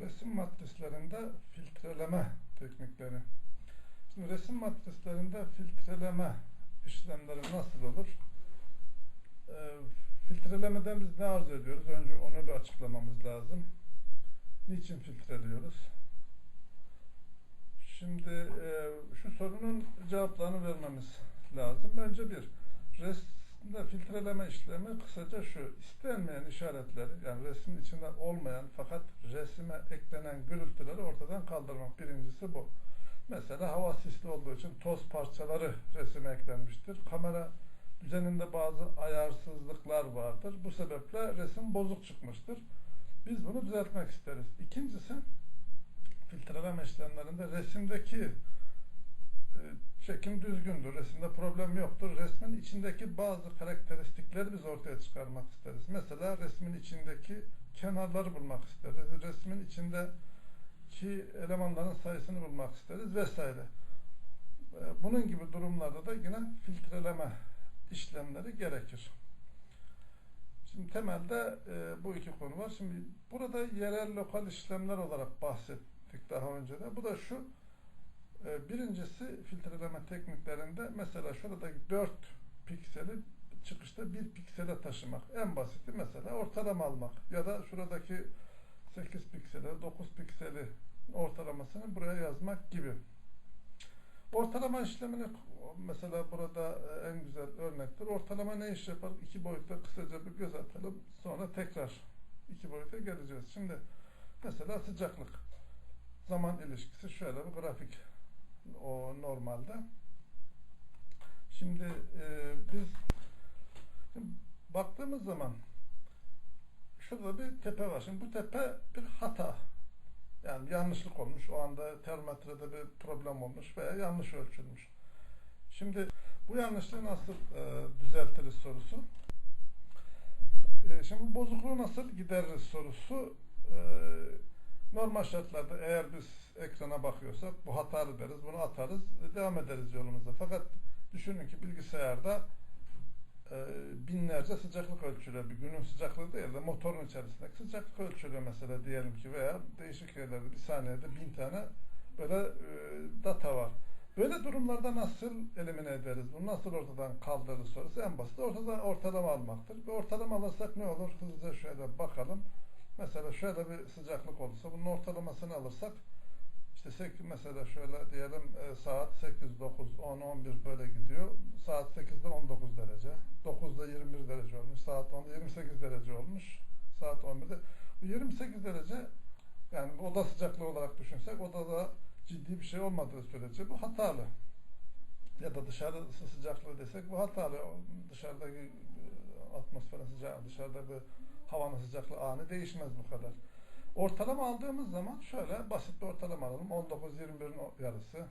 Resim matrislerinde filtreleme teknikleri. Şimdi resim matrislerinde filtreleme işlemleri nasıl olur? Ee, filtrelemeden biz ne arzu ediyoruz? Önce onu bir açıklamamız lazım. Niçin filtreliyoruz? Şimdi e, şu sorunun cevaplarını vermemiz lazım. Önce bir, resimde filtreleme işlemi kısaca şu, istenmeyen işaretleri, yani resmin içinde olmayan fakat resime eklenen gürültüleri ortadan kaldırmak. Birincisi bu. Mesela hava sisli olduğu için toz parçaları resime eklenmiştir. Kamera düzeninde bazı ayarsızlıklar vardır. Bu sebeple resim bozuk çıkmıştır. Biz bunu düzeltmek isteriz. İkincisi, filtreleme işlemlerinde resimdeki çekim düzgündür. Resimde problem yoktur. Resmin içindeki bazı karakteristikleri biz ortaya çıkarmak isteriz. Mesela resmin içindeki kenarları bulmak isteriz. Resmin içindeki elemanların sayısını bulmak isteriz vesaire. E, bunun gibi durumlarda da yine filtreleme işlemleri gerekir. Şimdi temelde e, bu iki konu var. Şimdi burada yerel lokal işlemler olarak bahsettik daha önce de. Bu da şu. E, birincisi filtreleme tekniklerinde mesela şuradaki 4 pikseli çıkışta bir piksele taşımak. En basiti mesela ortalama almak. Ya da şuradaki 8 pikseli, 9 pikseli ortalamasını buraya yazmak gibi. Ortalama işlemini mesela burada e, en güzel örnektir. Ortalama ne iş yapar? İki boyutta kısaca bir göz atalım. Sonra tekrar iki boyuta geleceğiz. Şimdi mesela sıcaklık. Zaman ilişkisi şöyle bir grafik. O normalde. Şimdi e, biz şimdi baktığımız zaman şurada bir tepe var. Şimdi bu tepe bir hata. Yani yanlışlık olmuş. O anda termometrede bir problem olmuş veya yanlış ölçülmüş. Şimdi bu yanlışlığı nasıl e, düzeltiriz sorusu. E, şimdi bozukluğu nasıl gideririz sorusu. E, normal şartlarda eğer biz ekrana bakıyorsak bu hatalı deriz, bunu atarız, devam ederiz yolumuza. Fakat düşünün ki bilgisayarda e, binlerce sıcaklık ölçülüyor. Bir günün sıcaklığı değil de motorun içerisindeki sıcaklık ölçülüyor mesela diyelim ki veya değişik yerlerde bir saniyede bin tane böyle e, data var. Böyle durumlarda nasıl elimine ederiz? Bunu nasıl ortadan kaldırırız sorusu en basit. Ortadan ortalama almaktır. Bir ortalama alırsak ne olur? Hızlıca şöyle bakalım. Mesela şöyle bir sıcaklık olursa bunun ortalamasını alırsak işte 8, mesela şöyle diyelim e, saat 8, 9, 10, 11 böyle gidiyor. Saat 8'de 19 derece. 9'da 21 derece olmuş. Saat 10'da 28 derece olmuş. Saat 11'de. Bu 28 derece yani oda sıcaklığı olarak düşünsek odada ciddi bir şey olmadığı sürece bu hatalı. Ya da dışarısı sıcaklığı desek bu hatalı. Dışarıdaki e, atmosferin sıcaklığı, dışarıda bir havanın sıcaklığı anı değişmez bu kadar. Ortalama aldığımız zaman şöyle basit bir ortalama alalım. 19-21'in yarısı,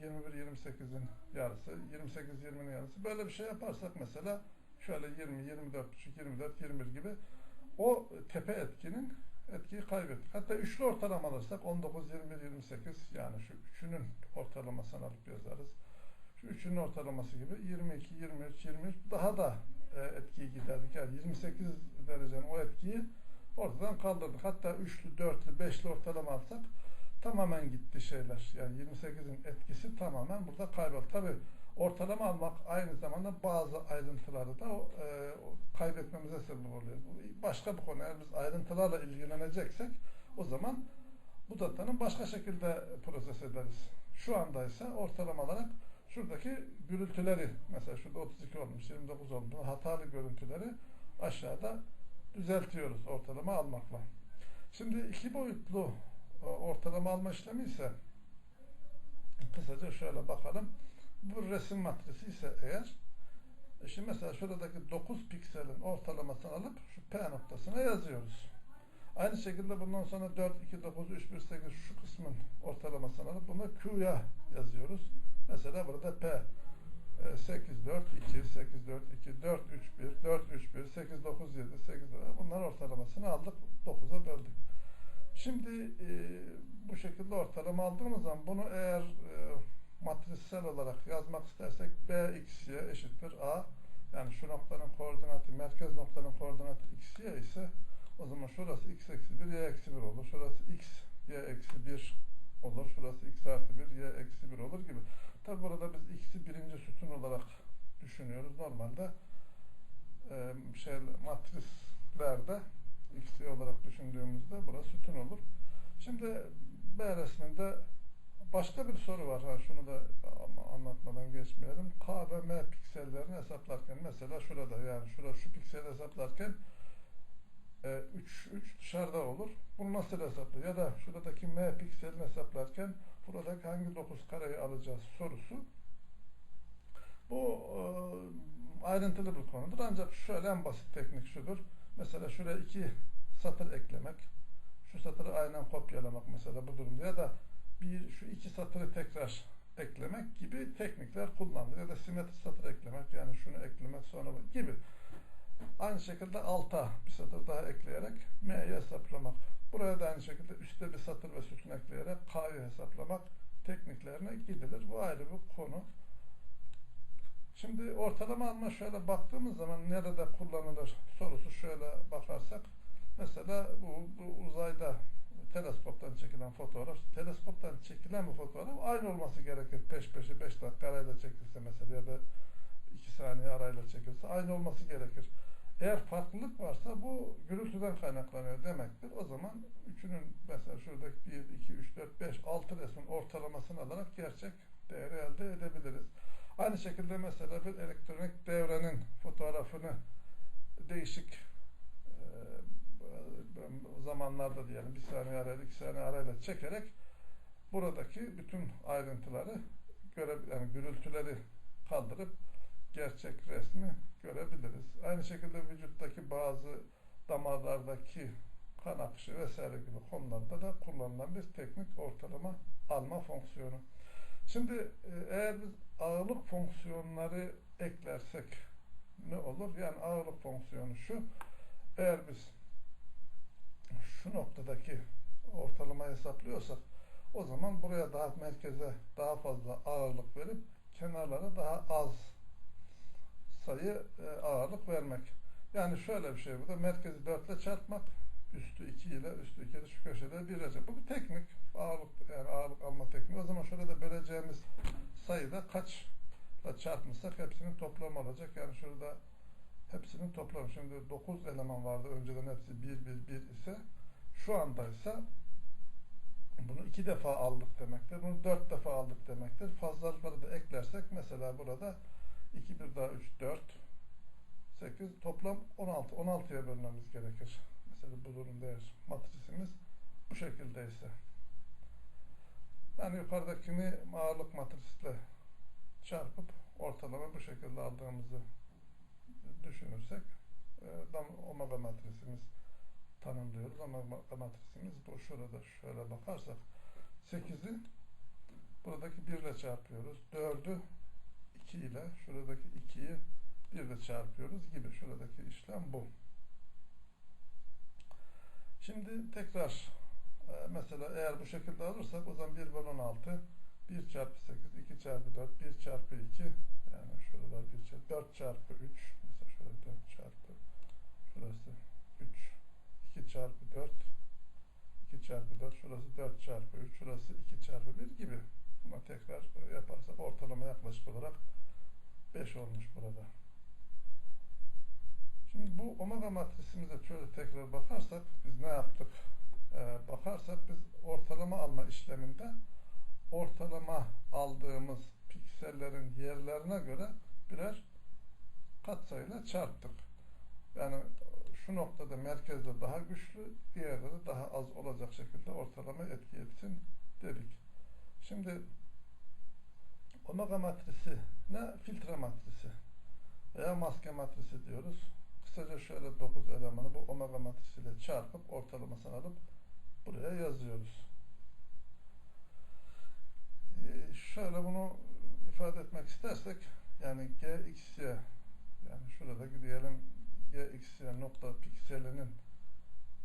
21-28'in yarısı, 28-20'nin yarısı. Böyle bir şey yaparsak mesela şöyle 20, 24, 24, 21 gibi o tepe etkinin etkiyi kaybettik. Hatta üçlü ortalama alırsak 19, 21, 28 yani şu üçünün ortalamasını alıp yazarız. Şu üçünün ortalaması gibi 22, 23, 23 daha da etkiyi giderdik. Yani 28 derecenin o etkiyi ortadan kaldırdık. Hatta üçlü, dörtlü, beşli ortalama alsak tamamen gitti şeyler. Yani 28'in etkisi tamamen burada kayboldu. Tabi ortalama almak aynı zamanda bazı ayrıntıları da e, kaybetmemize sebep oluyor. Başka bir konu. Eğer biz ayrıntılarla ilgileneceksek o zaman bu datanın başka şekilde proses ederiz. Şu anda ise ortalama olarak şuradaki gürültüleri mesela şurada 32 olmuş, 29 olmuş hatalı görüntüleri aşağıda düzeltiyoruz ortalama almakla. Şimdi iki boyutlu e, ortalama alma işlemi ise kısaca şöyle bakalım. Bu resim matrisi ise eğer e, şimdi mesela şuradaki 9 pikselin ortalamasını alıp şu P noktasına yazıyoruz. Aynı şekilde bundan sonra 4, 2, 9, 3, 1, 8 şu kısmın ortalamasını alıp bunu Q'ya yazıyoruz. Mesela burada P 8, 4, 2, 8, 4, 2, 4, 3, 1, 4, 3, 1, 8, 9, 7, 8, 9. Bunlar ortalamasını aldık. 9'a böldük. Şimdi e, bu şekilde ortalama aldığımız zaman bunu eğer e, matrissel olarak yazmak istersek B, X, Y eşittir A. Yani şu noktanın koordinatı, merkez noktanın koordinatı X, Y ise o zaman şurası X eksi 1, Y eksi 1 olur. Şurası X y eksi 1 olur. Şurası x artı 1, y eksi 1 olur gibi. Tabi burada biz x'i birinci sütun olarak düşünüyoruz. Normalde e, şey matrislerde x'i olarak düşündüğümüzde burası sütun olur. Şimdi B resminde başka bir soru var. Ha, şunu da anlatmadan geçmeyelim. K ve M piksellerini hesaplarken mesela şurada yani şurada şu pikseli hesaplarken 3 3 dışarıda olur. Bunu nasıl hesaplar? Ya da şuradaki M pikselini hesaplarken buradaki hangi 9 kareyi alacağız sorusu. Bu e, ayrıntılı bir konudur. Ancak şöyle en basit teknik şudur. Mesela şuraya iki satır eklemek. Şu satırı aynen kopyalamak mesela bu durumda. Ya da bir şu iki satırı tekrar eklemek gibi teknikler kullanılır. Ya da simetri satır eklemek yani şunu eklemek sonra gibi. Aynı şekilde alta bir satır daha ekleyerek M'yi hesaplamak. Buraya da aynı şekilde üstte bir satır ve sütun ekleyerek K'yı hesaplamak tekniklerine gidilir. Bu ayrı bir konu. Şimdi ortalama alma şöyle baktığımız zaman nerede kullanılır sorusu şöyle bakarsak mesela bu, bu uzayda teleskoptan çekilen fotoğraf teleskoptan çekilen bu fotoğraf aynı olması gerekir. Peş peşe 5 dakika arayla çekilse mesela ya da 2 saniye arayla çekilse aynı olması gerekir. Eğer farklılık varsa bu gürültüden kaynaklanıyor demektir. O zaman üçünün mesela şuradaki 1, 2, 3, 4, 5, 6 resmin ortalamasını alarak gerçek değeri elde edebiliriz. Aynı şekilde mesela bir elektronik devrenin fotoğrafını değişik e, zamanlarda diyelim bir saniye arayla iki saniye arayla çekerek buradaki bütün ayrıntıları göre yani gürültüleri kaldırıp gerçek resmi görebiliriz. Aynı şekilde vücuttaki bazı damarlardaki kan akışı vesaire gibi konularda da kullanılan bir teknik ortalama alma fonksiyonu. Şimdi e, eğer biz ağırlık fonksiyonları eklersek ne olur? Yani ağırlık fonksiyonu şu. Eğer biz şu noktadaki ortalamayı hesaplıyorsak o zaman buraya daha merkeze daha fazla ağırlık verip kenarlara daha az sayı e, ağırlık vermek. Yani şöyle bir şey bu da merkezi 4 ile çarpmak üstü 2 ile üstü 2 ile şu köşede bir recep. Bu bir teknik. Ağırlık yani ağırlık alma tekniği. O zaman şurada böleceğimiz sayıda kaçla çarpmışsak hepsinin toplamı olacak. Yani şurada hepsinin toplamı. Şimdi 9 eleman vardı. Önceden hepsi 1 1 1 ise şu anda ise bunu iki defa aldık demektir. Bunu dört defa aldık demektir. Fazlalıkları da eklersek mesela burada 2 1 daha 3 4 8 toplam 16. 16'ya bölmemiz gerekir. Mesela bu durumda eğer matrisimiz bu şekildeyse. Yani yukarıdakini ağırlık matrisle çarpıp ortalama bu şekilde aldığımızı düşünürsek e, omega matrisimiz tanımlıyoruz. Omega matrisimiz bu şurada şöyle bakarsak 8'i buradaki 1 ile çarpıyoruz. 4'ü 2 ile şuradaki 2'yi 1 ile çarpıyoruz gibi. Şuradaki işlem bu. Şimdi tekrar e, mesela eğer bu şekilde alırsak o zaman 1 bölü 16 1 çarpı 8 2 çarpı 4 1 çarpı 2 yani şurada 1 çarpı 4 çarpı 3 mesela şurada 4 çarpı şurası 3 2 çarpı 4 2 çarpı 4 şurası 4 çarpı 3 şurası 2 çarpı 1 gibi buna tekrar yaparsak ortalama yaklaşık olarak 5 olmuş burada. Şimdi bu omega matrisimize şöyle tekrar bakarsak biz ne yaptık? Ee, bakarsak biz ortalama alma işleminde ortalama aldığımız piksellerin yerlerine göre birer katsayıyla çarptık. Yani şu noktada merkezde daha güçlü, diğerleri daha az olacak şekilde ortalama etki etsin dedik. Şimdi omega matrisi ne? Filtre matrisi veya maske matrisi diyoruz. Kısaca şöyle 9 elemanı bu omega matrisiyle çarpıp ortalamasını alıp buraya yazıyoruz. Ee, şöyle bunu ifade etmek istersek yani gxy yani şurada diyelim gxy nokta pikselinin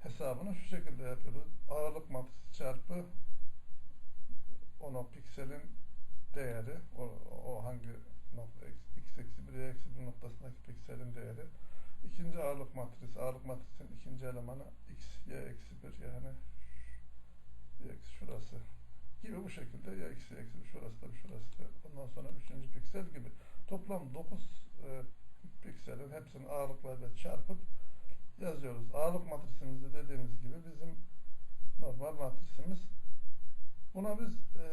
hesabını şu şekilde yapıyoruz. Ağırlık matrisi çarpı onu pikselin değeri o, o hangi nokta x eksi 1 y eksi 1 noktasındaki pikselin değeri ikinci ağırlık matrisi ağırlık matrisinin ikinci elemanı x y eksi 1 yani şurası gibi bu şekilde ya eksi eksi şurası da şurası da ondan sonra üçüncü piksel gibi toplam 9 pikselin hepsini ağırlıklarla çarpıp yazıyoruz. Ağırlık matrisimizde dediğimiz gibi bizim normal matrisimiz. Buna biz e,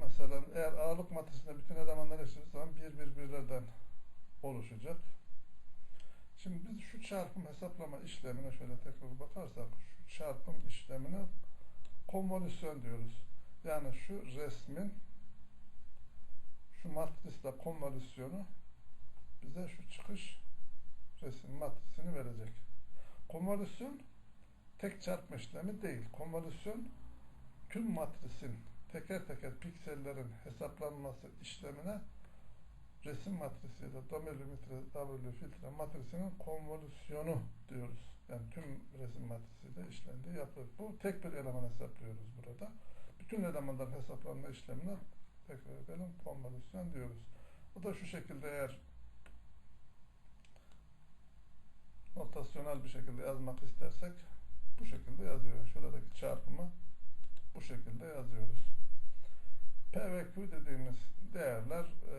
mesela eğer ağırlık matrisinde bütün elemanlar eşit zaman bir bir birlerden oluşacak. Şimdi biz şu çarpım hesaplama işlemine şöyle tekrar bakarsak şu çarpım işlemine konvolüsyon diyoruz. Yani şu resmin şu matrisle konvolüsyonu bize şu çıkış resim matrisini verecek. Konvolüsyon tek çarpma işlemi değil. Konvolüsyon tüm matrisin teker teker piksellerin hesaplanması işlemine resim matrisi ya da W W filtre matrisinin konvolüsyonu diyoruz. Yani tüm resim matrisiyle işlendiği yapılır. Bu tek bir eleman hesaplıyoruz burada. Bütün elemanların hesaplanma işlemine tekrar edelim konvolüsyon diyoruz. Bu da şu şekilde eğer notasyonel bir şekilde yazmak istersek bu şekilde yazıyoruz. Şuradaki çarpımı bu şekilde yazıyoruz. P ve Q dediğimiz değerler e,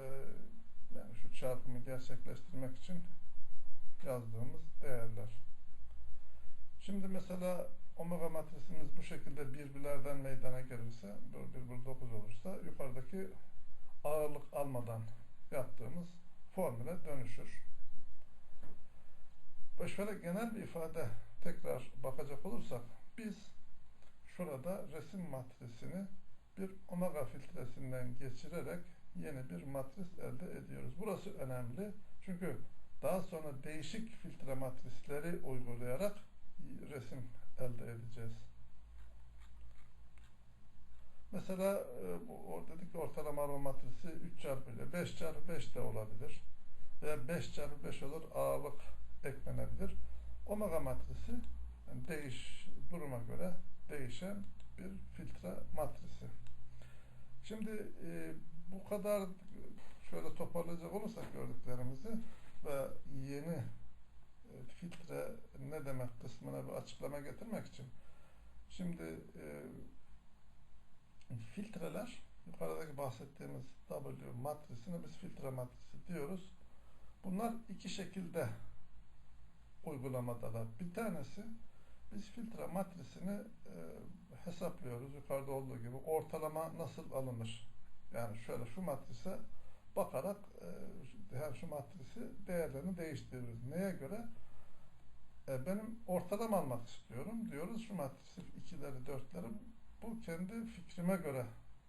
yani şu çarpımı gerçekleştirmek için yazdığımız değerler. Şimdi mesela omega matrisimiz bu şekilde birbirlerden meydana gelirse, 1 bölü 9 olursa yukarıdaki ağırlık almadan yaptığımız formüle dönüşür. Ve şöyle genel bir ifade tekrar bakacak olursak biz şurada resim matrisini bir omega filtresinden geçirerek yeni bir matris elde ediyoruz. Burası önemli. Çünkü daha sonra değişik filtre matrisleri uygulayarak resim elde edeceğiz. Mesela e, bu dedik ortalama matrisi 3 çarpı ile 5 çarpı 5 de olabilir. Veya 5 çarpı 5 olur ağırlık eklenebilir. Omega matrisi yani değiş duruma göre değişen bir filtre matrisi. Şimdi e, bu kadar şöyle toparlayacak olursak gördüklerimizi ve yeni e, filtre ne demek kısmına bir açıklama getirmek için şimdi e, filtreler yukarıdaki bahsettiğimiz W matrisini biz filtre matrisi diyoruz. Bunlar iki şekilde uygulamadalar. Bir tanesi biz filtre matrisini e, hesaplıyoruz. Yukarıda olduğu gibi ortalama nasıl alınır? Yani şöyle şu matrise bakarak e, her şu matrisi değerlerini değiştiriyoruz. Neye göre? E, benim ortalama almak istiyorum diyoruz. Şu matrisi ikileri, dörtleri bu kendi fikrime göre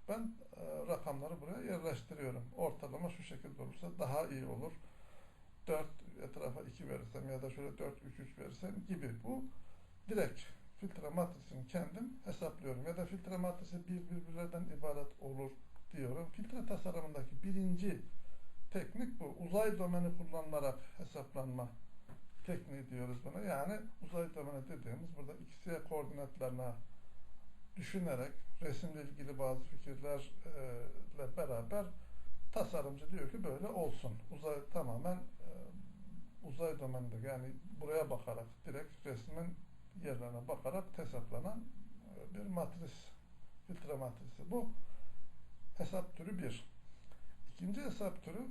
ben e, rakamları buraya yerleştiriyorum. Ortalama şu şekilde olursa daha iyi olur. 4 etrafa 2 verirsem ya da şöyle 4 3 3 verirsem gibi bu direkt filtre matrisini kendim hesaplıyorum ya da filtre matrisi bir birbirlerden ibaret olur diyorum. Filtre tasarımındaki birinci teknik bu. Uzay domeni kullanılarak hesaplanma tekniği diyoruz buna. Yani uzay domeni dediğimiz burada xy koordinatlarına düşünerek resimle ilgili bazı fikirlerle beraber tasarımcı diyor ki böyle olsun. Uzay tamamen uzay domeninde yani buraya bakarak direkt resmin yerlerine bakarak hesaplanan e, bir matris filtre matrisi. Bu hesap türü bir. İkinci hesap türü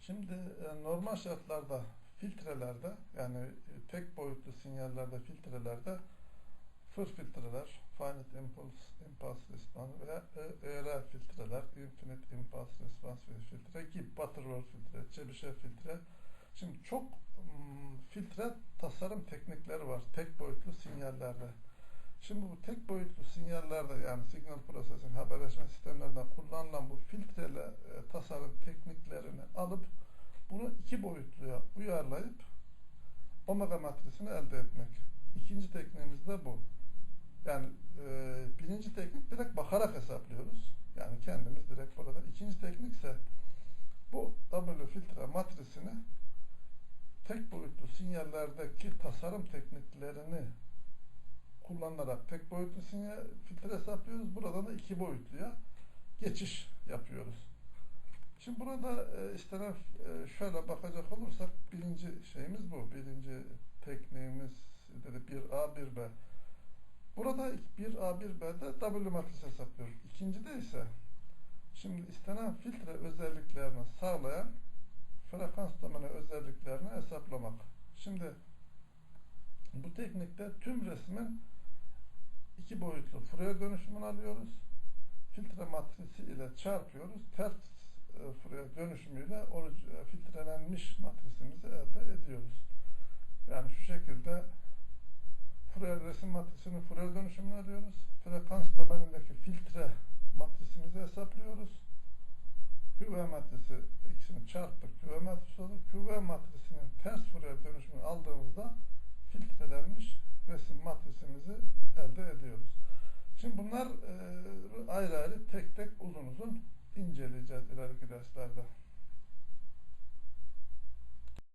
şimdi e, normal şartlarda filtrelerde yani e, tek boyutlu sinyallerde filtrelerde fır filtreler, finite impulse, impulse response veya ERF filtreler, infinite impulse response filtre gibi Butterworth filtre, Chebyshev filtre. Şimdi çok filtre tasarım teknikleri var tek boyutlu sinyallerde. Şimdi bu tek boyutlu sinyallerde yani signal processing, haberleşme sistemlerinde kullanılan bu filtrele e, tasarım tekniklerini alıp bunu iki boyutluya uyarlayıp omega matrisini elde etmek. İkinci tekniğimiz de bu. Yani e, birinci teknik direkt bakarak hesaplıyoruz. Yani kendimiz direkt burada. İkinci teknik ise bu W filtre matrisini tek boyutlu sinyallerdeki tasarım tekniklerini kullanarak tek boyutlu sinyal filtre hesaplıyoruz. Burada da iki boyutluya geçiş yapıyoruz. Şimdi burada e, istenen e, şöyle bakacak olursak birinci şeyimiz bu. Birinci tekniğimiz dedi 1A 1B. Burada 1A1B'de W matris hesaplıyoruz. İkincide ise şimdi istenen filtre özelliklerini sağlayan frekans domeni özelliklerini hesaplamak. Şimdi bu teknikte tüm resmin iki boyutlu Fourier dönüşümünü alıyoruz. Filtre matrisi ile çarpıyoruz. Ters e, Fourier dönüşümüyle orig- e, filtrelenmiş matrisimizi elde ediyoruz. Yani şu şekilde Fourier resim matrisinin Fourier dönüşümünü alıyoruz. Frekans domenindeki filtre matrisimizi hesaplıyoruz. QV matrisi ikisini çarptık. QV matrisi olur. QV matrisinin ters Fourier dönüşümünü aldığımızda filtrelenmiş resim matrisimizi elde ediyoruz. Şimdi bunlar e, ayrı ayrı tek tek uzun uzun inceleyeceğiz ileriki derslerde.